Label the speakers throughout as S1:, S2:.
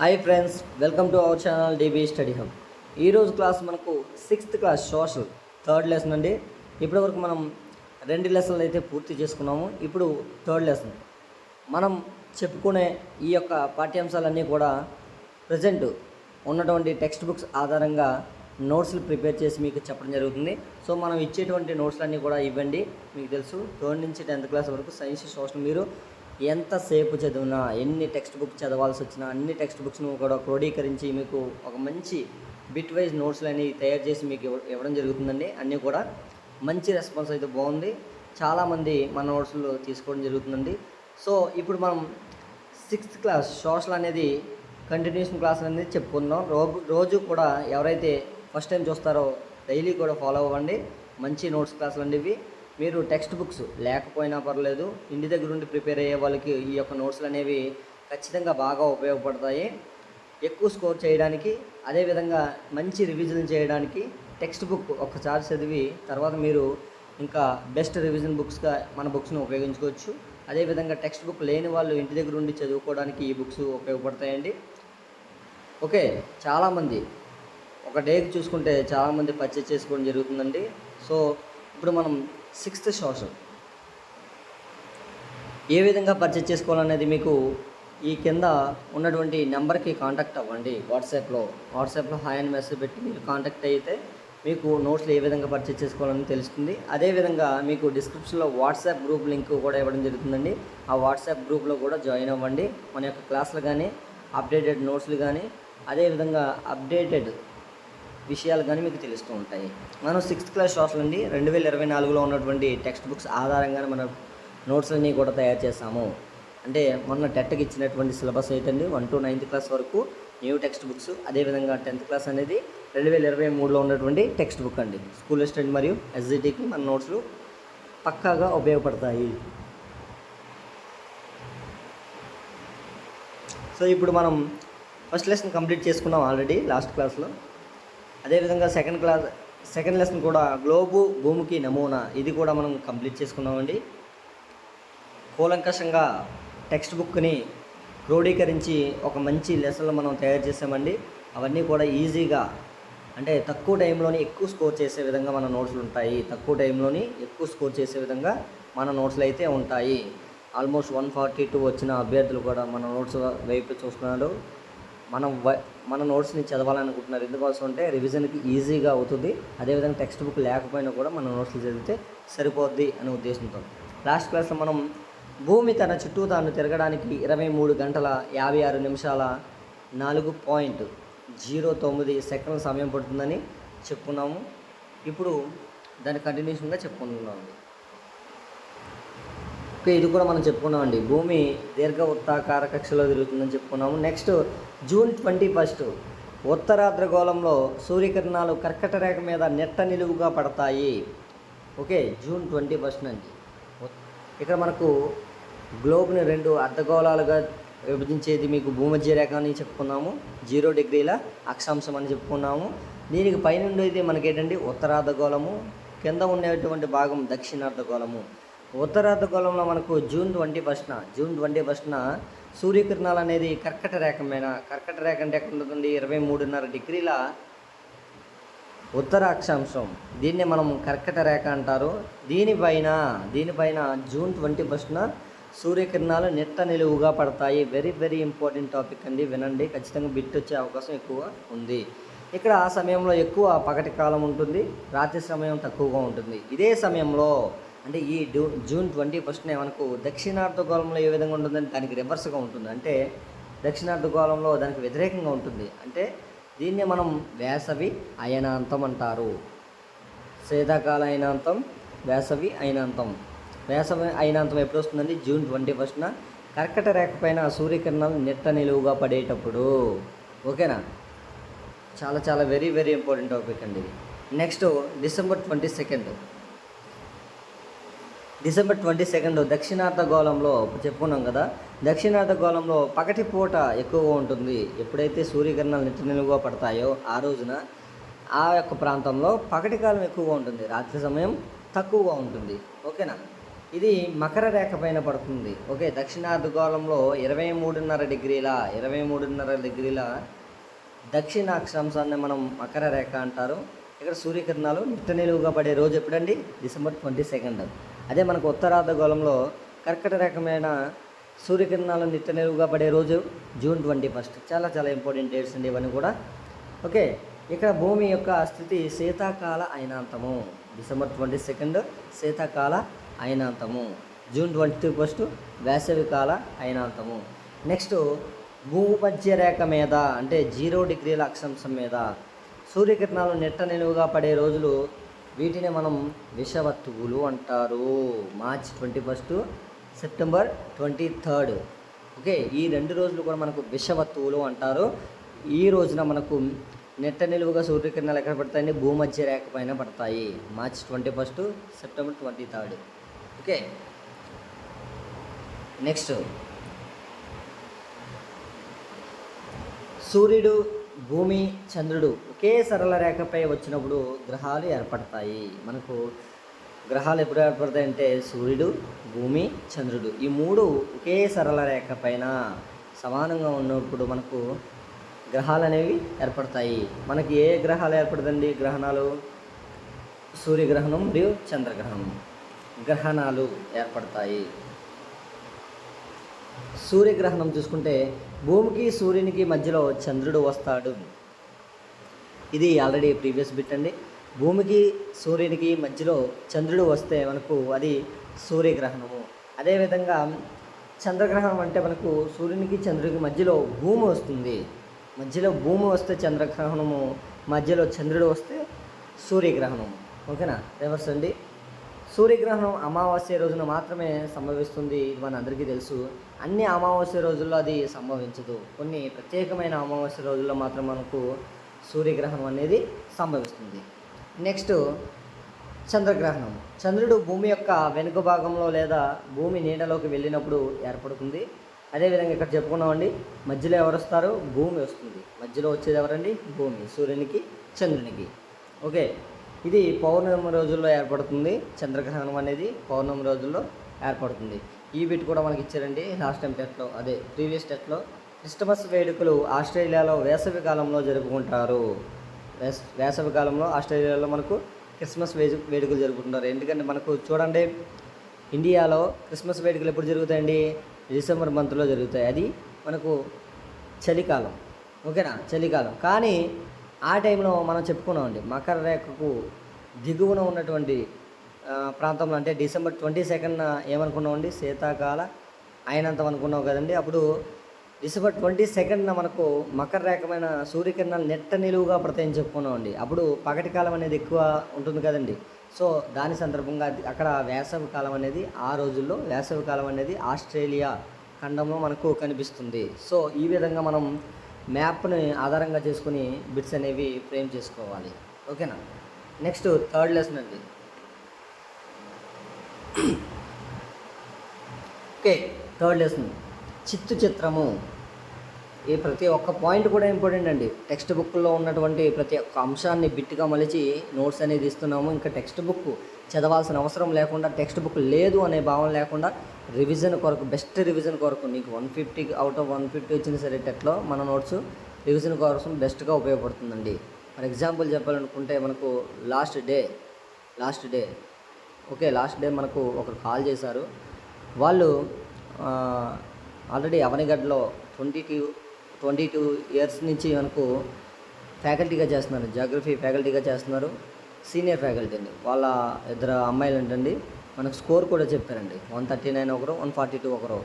S1: Hi friends welcome to our channel D B study hub ఈరోజు class మనకు sixth class social third lesson అండి. ఇప్పటివరకు మనం రెండు లెసన్లు అయితే పూర్తి చేసుకున్నాము. ఇప్పుడు థర్డ్ లెసన్ మనం చెప్పుకునే ఈ యొక్క పాఠ్యాంశాలన్నీ కూడా ప్రజెంట్ ఉన్నటువంటి టెక్స్ట్ బుక్స్ ఆధారంగా నోట్స్లు ప్రిపేర్ చేసి మీకు చెప్పడం జరుగుతుంది. సో మనం ఇచ్చేటువంటి నోట్స్లన్నీ కూడా ఇవ్వండి. మీకు తెలుసు థర్డ్ నుంచి టెన్త్ క్లాస్ వరకు సైన్స్ సోషల్ మీరు. ఎంతసేపు చదివినా ఎన్ని టెక్స్ట్ బుక్ చదవాల్సి వచ్చినా అన్ని టెక్స్ట్ బుక్స్ను కూడా క్రోడీకరించి మీకు ఒక మంచి బిట్ వైజ్ నోట్స్లు అనేవి తయారు చేసి మీకు ఇవ్వడం జరుగుతుందండి. అన్నీ కూడా మంచి రెస్పాన్స్ అయితే బాగుంది. చాలామంది మన నోట్స్లు తీసుకోవడం జరుగుతుందండి. సో ఇప్పుడు మనం సిక్స్త్ క్లాస్ సోషల్ అనేది కంటిన్యూషన్ క్లాస్ అనేది చెప్పుకుందాం. రోజు రోజు కూడా ఎవరైతే ఫస్ట్ టైం చూస్తారో డైలీ కూడా ఫాలో అవ్వండి. మంచి నోట్స్ క్లాసులు అండి ఇవి మీరు టెక్స్ట్ బుక్స్ లేకపోయినా పర్లేదు ఇంటి దగ్గర ఉండి ప్రిపేర్ అయ్యే వాళ్ళకి ఈ యొక్క నోట్స్లు అనేవి ఖచ్చితంగా బాగా ఉపయోగపడతాయి. ఎక్కువ స్కోర్ చేయడానికి అదేవిధంగా మంచి రివిజన్ చేయడానికి టెక్స్ట్ బుక్ ఒకసారి చదివి తర్వాత మీరు ఇంకా బెస్ట్ రివిజన్ బుక్స్గా మన బుక్స్ని ఉపయోగించుకోవచ్చు. అదేవిధంగా టెక్స్ట్ బుక్ లేని వాళ్ళు ఇంటి దగ్గర ఉండి చదువుకోవడానికి ఈ బుక్స్ ఉపయోగపడతాయండి. ఓకే చాలామంది ఒక డేకి చూసుకుంటే చాలామంది పర్చేజ్ చేసుకోవడం జరుగుతుందండి. సో ఇప్పుడు మనం సిక్స్త్ సోషల్ ఏ విధంగా పర్చేజ్ చేసుకోవాలనేది మీకు ఈ కింద ఉన్నటువంటి నెంబర్కి కాంటాక్ట్ అవ్వండి. వాట్సాప్లో వాట్సాప్లో హాయ్ అని మెసేజ్ పెట్టి మీరు కాంటాక్ట్ అయితే మీకు నోట్స్లు ఏ విధంగా పర్చేజ్ చేసుకోవాలని తెలుస్తుంది. అదేవిధంగా మీకు డిస్క్రిప్షన్లో వాట్సాప్ గ్రూప్ లింక్ కూడా ఇవ్వడం జరుగుతుందండి. ఆ వాట్సాప్ గ్రూప్లో కూడా జాయిన్ అవ్వండి. మన యొక్క క్లాసులు కానీ అప్డేటెడ్ నోట్స్లు కానీ అదేవిధంగా అప్డేటెడ్ విషయాలు కానీ మీకు తెలుస్తూ ఉంటాయి. మనం సిక్స్త్ క్లాస్ సోషల్ అండి రెండు వేల ఇరవై నాలుగులో ఉన్నటువంటి టెక్స్ట్ బుక్స్ ఆధారంగానే మన నోట్స్ అన్నీ కూడా తయారు చేస్తాము అంటే మొన్న టెట్కి ఇచ్చినటువంటి సిలబస్ ఏంటండి? వన్ టు నైన్త్ క్లాస్ వరకు న్యూ టెక్స్ట్ బుక్స్ అదేవిధంగా టెన్త్ క్లాస్ అనేది రెండు వేల ఇరవై మూడులో ఉన్నటువంటి టెక్స్ట్ బుక్ అండి. స్కూల్ స్టడీ మరియు ఎస్జిటికి మన నోట్స్లు పక్కాగా ఉపయోగపడతాయి. సో ఇప్పుడు మనం ఫస్ట్ లెసన్ కంప్లీట్ చేసుకున్నాం ఆల్రెడీ లాస్ట్ క్లాస్లో అదేవిధంగా సెకండ్ క్లాస్ సెకండ్ లెసన్ కూడా గ్లోబు భూమికి నమూనా. ఇది కూడా మనం కంప్లీట్ చేసుకున్నామండి కూలంకషంగా టెక్స్ట్ బుక్ని క్రోడీకరించి ఒక మంచి లెసన్లు మనం తయారు చేసామండి. అవన్నీ కూడా ఈజీగా అంటే తక్కువ టైంలోని ఎక్కువ స్కోర్ చేసే విధంగా మన నోట్స్లు ఉంటాయి. తక్కువ టైంలోని ఎక్కువ స్కోర్ చేసే విధంగా మన నోట్స్లు అయితే ఉంటాయి. ఆల్మోస్ట్ వన్ ఫార్టీ టూ వచ్చిన అభ్యర్థులు కూడా మన నోట్స్ వైపు చూస్తున్నారు మనం మన నోట్స్ని చదవాలనుకుంటున్నారు. ఎందుకోసం అంటే రివిజన్కి ఈజీగా అవుతుంది. అదేవిధంగా టెక్స్ట్ బుక్ లేకపోయినా కూడా మన నోట్స్లు చదివితే సరిపోద్ది అనే ఉద్దేశంతో. లాస్ట్ క్లాస్లో మనం భూమి తన చుట్టూ తాను తిరగడానికి ఇరవై మూడు గంటల యాభై ఆరు నిమిషాల నాలుగు పాయింట్ జీరో తొమ్మిది సెకండ్ల సమయం పడుతుందని చెప్పుకున్నాము. ఇప్పుడు దాని కంటిన్యూషన్గా చెప్పుకుంటున్నాము ఓకే ఇది కూడా మనం చెప్పుకున్నామండి. భూమి దీర్ఘ వృత్తాకార కక్షలో తిరుగుతుందని చెప్పుకున్నాము. నెక్స్ట్ జూన్ ట్వంటీ ఫస్ట్ ఉత్తరార్ధగోళంలో సూర్యకిరణాలు కర్కట రేఖ మీద నెట్ట నిలువుగా పడతాయి. ఓకే జూన్ ట్వంటీ ఫస్ట్ నుంచి. ఇక్కడ మనకు గ్లోబ్ని రెండు అర్ధగోళాలుగా విభజించేది మీకు భూమధ్య రేఖ అని చెప్పుకున్నాము. జీరో డిగ్రీల అక్షాంశం అని చెప్పుకున్నాము. దీనికి పైనుండి అయితే మనకేంటండి ఉత్తరార్ధగోళము కింద ఉండేటువంటి భాగం దక్షిణార్ధగోళము ఉత్తరార్ధగోళంలో మనకు జూన్ ట్వంటీ ఫస్ట్న జూన్ ట్వంటీ ఫస్ట్న సూర్యకిరణాలు అనేది కర్కట రేఖ మీద కర్కట రేఖ అంటే ఎక్కడ ఉంటుంది ఇరవై మూడున్నర డిగ్రీల ఉత్తర అక్షాంశం దీన్ని మనం కర్కట రేఖ అంటారు. దీనిపైన దీనిపైన జూన్ ట్వంటీ ఫస్ట్న సూర్యకిరణాలు నెట్ట నిలువుగా పడతాయి. వెరీ వెరీ ఇంపార్టెంట్ టాపిక్ అండి. వినండి. ఖచ్చితంగా బిట్ వచ్చే అవకాశం ఎక్కువ ఉంది. ఇక్కడ ఆ సమయంలో ఎక్కువ పగటి కాలం ఉంటుంది. రాత్రి సమయం తక్కువగా ఉంటుంది. ఇదే సమయంలో అంటే ఈ డూ జూన్ ట్వంటీ ఫస్ట్నే మనకు దక్షిణార్ధగోళంలో ఏ విధంగా ఉంటుందని దానికి రివర్స్గా ఉంటుంది. అంటే దక్షిణార్ధగోళంలో దానికి వ్యతిరేకంగా ఉంటుంది. అంటే దీన్ని మనం వేసవి అయనాంతం అంటారు. శీతాకాల అయినాంతం వేసవి అయినాంతం. వేసవి అయినాంతం ఎప్పుడు వస్తుందండి? జూన్ ట్వంటీ ఫస్ట్న కర్కట రేఖ పైన సూర్యకిరణాలు నెట్ట నిలువుగా పడేటప్పుడు. ఓకేనా? చాలా చాలా వెరీ వెరీ ఇంపార్టెంట్ టాపిక్ అండి ఇది. Next December twenty second December twenty second దక్షిణార్ధగోళంలో చెప్పుకున్నాం కదా దక్షిణార్ధగోళంలో పగటి పూట ఎక్కువగా ఉంటుంది. ఎప్పుడైతే సూర్యకిరణాలు నిట్ట నిలువుగా పడతాయో ఆ రోజున ఆ యొక్క ప్రాంతంలో పగటి కాలం ఎక్కువగా ఉంటుంది. రాత్రి సమయం తక్కువగా ఉంటుంది. ఓకేనా? ఇది మకర రేఖ పైన పడుతుంది. ఓకే దక్షిణార్ధగోళంలో ఇరవై మూడున్నర డిగ్రీల ఇరవై మూడున్నర డిగ్రీల దక్షిణ అక్షాంశాన్ని మనం మకర రేఖ అంటారు. ఇక్కడ సూర్యకిరణాలు నిట్ట నిలువుగా పడే రోజు ఎప్పుడండి? December twenty second. అదే మనకు ఉత్తరార్ధగోళంలో కర్కట రకమైన సూర్యకిరణాలు నిట్ట నిలువుగా పడే రోజు జూన్ ట్వంటీ ఫస్ట్. చాలా చాలా ఇంపార్టెంట్ డేట్స్ అండి ఇవన్నీ కూడా. ఓకే ఇక్కడ భూమి యొక్క స్థితి శీతాకాల అయినాంతము. డిసెంబర్ ట్వంటీ సెకండ్ శీతాకాల అయినాంతము. జూన్ ట్వంటీ ఫస్ట్ వేసవికాల అయినాంతము. నెక్స్ట్ భూమధ్య రేఖ మీద అంటే జీరో డిగ్రీల అక్షాంశం మీద సూర్యకిరణాలు నెట్ట నిలువుగా పడే రోజులు వీటిని మనం విషవత్తువులు అంటారు. March twenty first September twenty third. Okay ఈ రెండు రోజులు కూడా మనకు విషవత్తువులు అంటారు. ఈ రోజున మనకు నెట్ట నిలువుగా సూర్యకిరణాలు ఎక్కడ పడతాయండి? భూమధ్య రేఖ పైన పడతాయి. March twenty first September twenty third. Okay next. సూర్యుడు భూమి చంద్రుడు ఒకే సరళ రేఖపై వచ్చినప్పుడు గ్రహాలు ఏర్పడతాయి. మనకు గ్రహాలు ఎప్పుడు ఏర్పడతాయంటే సూర్యుడు భూమి చంద్రుడు. ఈ మూడు ఒకే సరళ రేఖ పైన సమానంగా ఉన్నప్పుడు మనకు గ్రహాలు అనేవి ఏర్పడతాయి. మనకి ఏ గ్రహాలు ఏర్పడదండి? గ్రహణాలు సూర్యగ్రహణం మరియు చంద్రగ్రహణం గ్రహణాలు ఏర్పడతాయి. సూర్యగ్రహణం చూసుకుంటే భూమికి సూర్యునికి మధ్యలో చంద్రుడు వస్తాడు. ఇది ఆల్రెడీ ప్రీవియస్ బిట్ అండి. భూమికి సూర్యునికి మధ్యలో చంద్రుడు వస్తే మనకు అది సూర్యగ్రహణము. అదేవిధంగా చంద్రగ్రహణం అంటే మనకు సూర్యునికి చంద్రుడికి మధ్యలో భూమి వస్తుంది. మధ్యలో భూమి వస్తే చంద్రగ్రహణము మధ్యలో చంద్రుడు వస్తే సూర్యగ్రహణం ఓకేనా? రివర్స్ అండి. సూర్యగ్రహణం అమావాస్య రోజున మాత్రమే సంభవిస్తుంది ఇది మన అందరికీ తెలుసు. అన్ని అమావాస్య రోజుల్లో అది సంభవించదు. కొన్ని ప్రత్యేకమైన అమావాస్య రోజుల్లో మాత్రం మనకు సూర్యగ్రహణం అనేది సంభవిస్తుంది. నెక్స్ట్ చంద్రగ్రహణం. చంద్రుడు భూమి యొక్క వెనుక భాగంలో లేదా భూమి నీడలోకి వెళ్ళినప్పుడు ఏర్పడుతుంది. అదేవిధంగా ఇక్కడ చెప్పుకున్నామండి మధ్యలో ఎవరు వస్తారు? భూమి వస్తుంది. మధ్యలో వచ్చేది ఎవరండి? భూమి సూర్యునికి చంద్రునికి. ఓకే ఇది పౌర్ణమి రోజుల్లో ఏర్పడుతుంది. చంద్రగ్రహణం అనేది పౌర్ణమి రోజుల్లో ఏర్పడుతుంది. ఈ బిట్ కూడా మనకి ఇచ్చారండి లాస్ట్ టైం టెట్లో అదే ప్రీవియస్ టెట్లో క్రిస్టమస్ వేడుకలు ఆస్ట్రేలియాలో వేసవి కాలంలో జరుపుకుంటారు. వేస వేసవి కాలంలో ఆస్ట్రేలియాలో మనకు క్రిస్మస్ వేజు వేడుకలు జరుపుకుంటారు. ఎందుకంటే మనకు చూడండి ఇండియాలో క్రిస్మస్ వేడుకలు ఎప్పుడు జరుగుతాయండి? డిసెంబర్ మంత్లో జరుగుతాయి. అది మనకు చలికాలం. ఓకేనా? చలికాలం. కానీ ఆ టైంలో మనం చెప్పుకున్నామండి మకర రేఖకు దిగువన ఉన్నటువంటి ప్రాంతంలో అంటే డిసెంబర్ ట్వంటీ సెకండ్ ఏమనుకున్నామండి? శీతాకాల అయినంత అనుకున్నాం కదండి. అప్పుడు డిసెంబర్ ట్వంటీ సెకండ్న మనకు మకర రకమైన సూర్యకిరణాలు నెట్ట నిలువుగా పడతాయని చెప్పుకున్నామండి. అప్పుడు పగటి కాలం అనేది ఎక్కువ ఉంటుంది కదండి. సో దాని సందర్భంగా అక్కడ వేసవి కాలం అనేది ఆ రోజుల్లో వేసవి కాలం అనేది ఆస్ట్రేలియా ఖండంలో మనకు కనిపిస్తుంది. సో ఈ విధంగా మనం మ్యాప్ని ఆధారంగా చేసుకుని బిట్స్ అనేవి ఫ్రేమ్ చేసుకోవాలి. ఓకేనా నెక్స్ట్ థర్డ్ లెసన్ అండి. ఓకే థర్డ్ లెసన్ చిత్తు చిత్రము. ఈ ప్రతి ఒక్క పాయింట్ కూడా ఇంపార్టెంట్ అండి. టెక్స్ట్ బుక్లో ఉన్నటువంటి ప్రతి ఒక్క అంశాన్ని బిట్గా మలిచి నోట్స్ అనేది ఇస్తున్నాము. ఇంకా టెక్స్ట్ బుక్ చదవాల్సిన అవసరం లేకుండా టెక్స్ట్ బుక్ లేదు అనే భావన లేకుండా రివిజన్ కొరకు బెస్ట్ రివిజన్ కొరకు నీకు one fifty out of one fifty వచ్చిన సరే టెట్లో మన నోట్స్ రివిజన్ కోసం బెస్ట్గా ఉపయోగపడుతుందండి. ఫర్ ఎగ్జాంపుల్ చెప్పాలనుకుంటే మనకు last day last day okay last day మనకు ఒకరు కాల్ చేశారు. వాళ్ళు already అవనిగడ్లో twenty two twenty two years నుంచి మనకు ఫ్యాకల్టీగా చేస్తున్నారు. జాగ్రఫీ ఫ్యాకల్టీగా చేస్తున్నారు. సీనియర్ ఫ్యాకల్టీ అండి. వాళ్ళ ఇద్దరు అమ్మాయిలు ఏంటండి మనకు స్కోర్ కూడా చెప్పారండి. వన్ థర్టీ నైన్ ఒకరు వన్ ఫార్టీ టూ ఒకరు.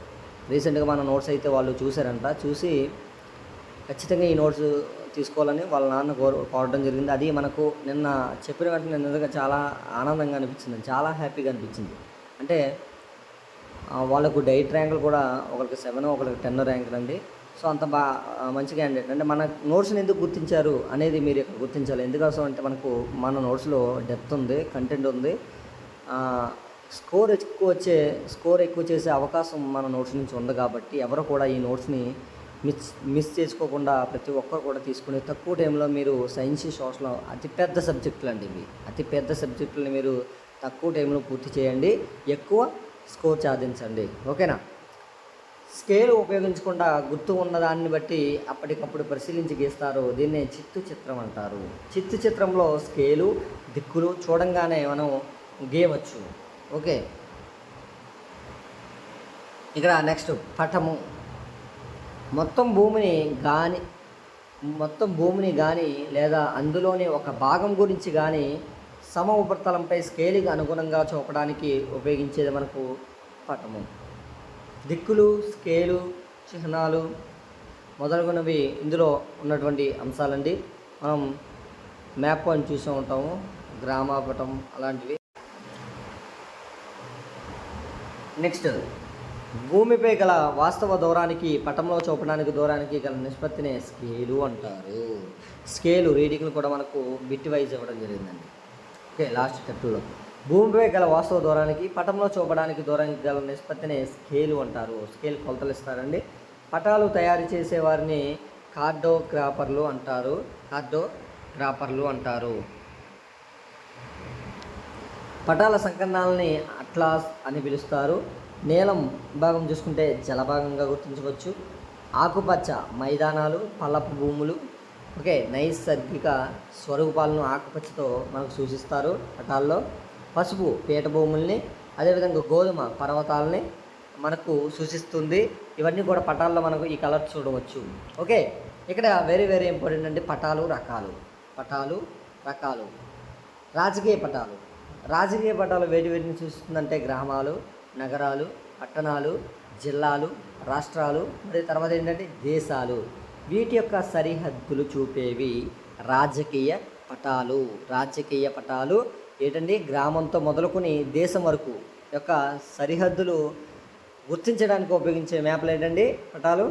S1: రీసెంట్గా మన నోట్స్ అయితే వాళ్ళు చూసారంట చూసి ఖచ్చితంగా ఈ నోట్స్ తీసుకోవాలని వాళ్ళ నాన్న కోరు కోరడం జరిగింది. అది మనకు నిన్న చెప్పిన వెంటనే నిజంగా చాలా ఆనందంగా అనిపించింది. చాలా హ్యాపీగా అనిపించింది. అంటే వాళ్ళకు డైట్ ర్యాంకులు కూడా ఒకరికి సెవెన్ ఒకరికి టెన్ ర్యాంకులు అండి. సో అంత బా మంచి క్యాండిడేట్ అంటే మన నోట్స్ని ఎందుకు గుర్తించారు అనేది మీరు ఇక్కడ గుర్తించాలి. ఎందుకోసం అంటే మనకు మన నోట్స్లో డెప్త్ ఉంది కంటెంట్ ఉంది. స్కోర్ ఎక్కువ వచ్చే స్కోర్ ఎక్కువ చేసే అవకాశం మన నోట్స్ నుంచి ఉంది కాబట్టి ఎవరు కూడా ఈ నోట్స్ని మిస్ మిస్ చేసుకోకుండా ప్రతి ఒక్కరు కూడా తీసుకుని తక్కువ టైంలో మీరు సైన్స్ సోషల్ అతిపెద్ద సబ్జెక్టులు అండి ఇవి. అతిపెద్ద సబ్జెక్టులని మీరు తక్కువ టైంలో పూర్తి చేయండి. ఎక్కువ స్కోర్ సాధించండి. ఓకేనా? స్కేల్ ఉపయోగించకుండా గుర్తు ఉన్న దాన్ని బట్టి అప్పటికప్పుడు పరిశీలించి గీస్తారు. దీన్నే చిత్తు చిత్రం అంటారు. చిత్తు చిత్రంలో స్కేలు దిక్కులు చూడంగానే మనం గీయవచ్చు. ఓకే. ఇక్కడ నెక్స్ట్ పటము. మొత్తం భూమిని గాని మొత్తం భూమిని కానీ లేదా అందులోని ఒక భాగం గురించి కానీ సమ ఉపరితలంపై స్కేలింగ్ అనుగుణంగా చూపడానికి ఉపయోగించేది మనకు పటము. దిక్కులు స్కేలు చిహ్నాలు మొదలగునవి ఇందులో ఉన్నటువంటి అంశాలండి. మనం మ్యాప్ అని చూసూ ఉంటాము గ్రామపటం అలాంటివి. నెక్స్ట్ భూమిపై గల వాస్తవ దూరానికి పటంలో చూపడానికి దూరానికి గల నిష్పత్తినే స్కేలు అంటారు. స్కేలు రీడింగ్లు కూడా మనకు బిట్ వైజ్ ఇవ్వడం జరిగిందండి. ఓకే లాస్ట్ టెట్టులో భూమిపై గల వాస్తవ దూరానికి పటంలో చూపడానికి దూరానికి గల నిష్పత్తిని స్కేలు అంటారు. స్కేల్ కొలతలు ఇస్తారండి పటాలు తయారు చేసే వారిని కార్డోగ్రాఫర్లు అంటారు. కార్డోగ్రాఫర్లు అంటారు. పటాల సంకలనాలని అట్లాస్ అని పిలుస్తారు. నీలం భాగం చూసుకుంటే జలభాగంగా గుర్తించవచ్చు. ఆకుపచ్చ మైదానాలు పల్లపు భూములు ఓకే నైసర్గిక స్వరూపాలను ఆకుపచ్చతో మనకు సూచిస్తారు పటాల్లో. పసుపు పీఠభూముల్ని అదేవిధంగా గోధుమ పర్వతాలని మనకు సూచిస్తుంది. ఇవన్నీ కూడా పటాల్లో మనకు ఈ కలర్ చూడవచ్చు. ఓకే? ఇక్కడ వెరీ వెరీ ఇంపార్టెంట్ అంటే పటాలు రకాలు. పటాలు రకాలు. రాజకీయ పటాలు. రాజకీయ పటాలు వేటి వేటిని చూస్తుందంటే గ్రామాలు నగరాలు పట్టణాలు జిల్లాలు రాష్ట్రాలు మరియు తర్వాత ఏంటంటే దేశాలు. వీటి యొక్క సరిహద్దులు చూపేవి రాజకీయ పటాలు. రాజకీయ పటాలు ఏంటండి? గ్రామంతో మొదలుకొని దేశం వరకు యొక్క సరిహద్దులు గుర్తించడానికి ఉపయోగించే మ్యాప్లు ఏంటండి? పటాలు.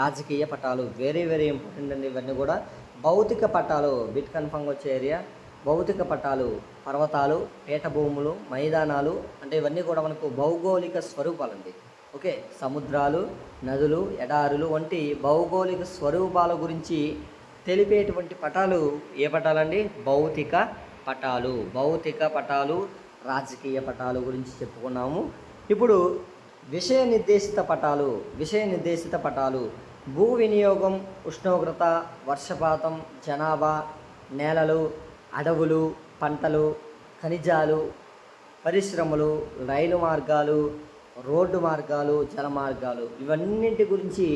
S1: రాజకీయ పటాలు. వెరీ వెరీ ఇంపార్టెంట్ అండి ఇవన్నీ కూడా. భౌతిక పటాలు. బిట్ కన్ఫర్మ్ వచ్చే ఏరియా భౌతిక పటాలు పర్వతాలు పీఠభూములు మైదానాలు అంటే ఇవన్నీ కూడా మనకు భౌగోళిక స్వరూపాలండి. ఓకే సముద్రాలు నదులు ఎడారులు వంటి భౌగోళిక స్వరూపాల గురించి తెలిపేటువంటి పటాలు ఏ పటాలండి? భౌతిక పటాలు భౌతిక పటాలు రాజకీయ పటాలు గురించి చెప్పుకున్నాము. ఇప్పుడు విషయ నిర్దేశిత పటాలు విషయ నిర్దేశిత పటాలు భూ వినియోగం ఉష్ణోగ్రత వర్షపాతం జనాభా నేలలు అడవులు పంటలు ఖనిజాలు పరిశ్రమలు రైలు మార్గాలు రోడ్డు మార్గాలు జల మార్గాలు ఇవన్నింటి గురించి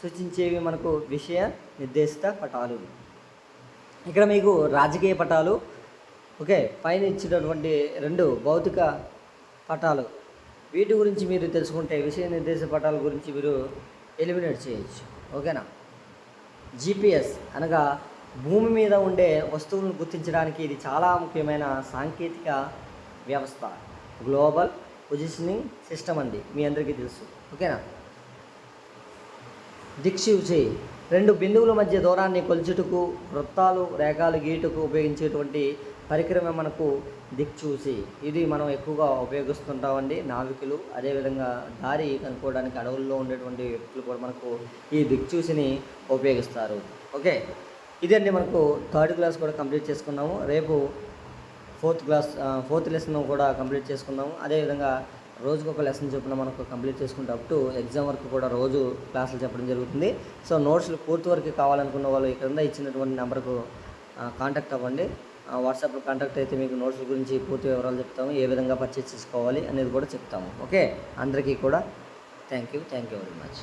S1: సూచించేవి మనకు విషయ నిర్దేశిత పటాలు. ఇక్కడ మీకు రాజకీయ పటాలు ఓకే పైన ఇచ్చినటువంటి రెండు భౌతిక పటాలు. వీటి గురించి మీరు తెలుసుకుంటే విషయ నిర్దేశ పటాల గురించి మీరు ఎలిమినేట్ చేయొచ్చు. ఓకేనా? జిపిఎస్ అనగా భూమి మీద ఉండే వస్తువులను గుర్తించడానికి ఇది చాలా ముఖ్యమైన సాంకేతిక వ్యవస్థ. గ్లోబల్ పొజిషనింగ్ సిస్టమ్ అండి మీ అందరికీ తెలుసు. ఓకేనా? దిక్సూచి రెండు బిందువుల మధ్య దూరాన్ని కొలుచుటకు వృత్తాలు రేఖలు గీటుకు ఉపయోగించేటువంటి పరికరమే మనకు దిక్చూసి ఇది మనం ఎక్కువగా ఉపయోగిస్తుంటామండి. నావికులు అదేవిధంగా దారి కనుక్కోవడానికి అడవుల్లో ఉండేటువంటి వ్యక్తులు కూడా మనకు ఈ దిక్చూసిని ఉపయోగిస్తారు. ఓకే? ఇదండి మనకు థర్డ్ క్లాస్ కూడా కంప్లీట్ చేసుకున్నాము. రేపు ఫోర్త్ క్లాస్ ఫోర్త్ లెసన్ కూడా కంప్లీట్ చేసుకున్నాము అదేవిధంగా రోజుకు ఒక లెసన్ చొప్పున మనకు కంప్లీట్ చేసుకుంటే అప్ టు ఎగ్జామ్ వరకు కూడా రోజు క్లాసులు చెప్పడం జరుగుతుంది. సో నోట్స్లు పూర్తి వరకు కావాలనుకున్న వాళ్ళు ఇక్కడ ఇచ్చినటువంటి నెంబర్కు కాంటాక్ట్ అవ్వండి. వాట్సాప్లో కాంటాక్ట్ అయితే మీకు నోట్స్ గురించి పూర్తి వివరాలు చెప్తాము ఏ విధంగా పర్చేస్ చేసుకోవాలి అనేది కూడా చెప్తాము. ఓకే అందరికీ కూడా thank you thank you very much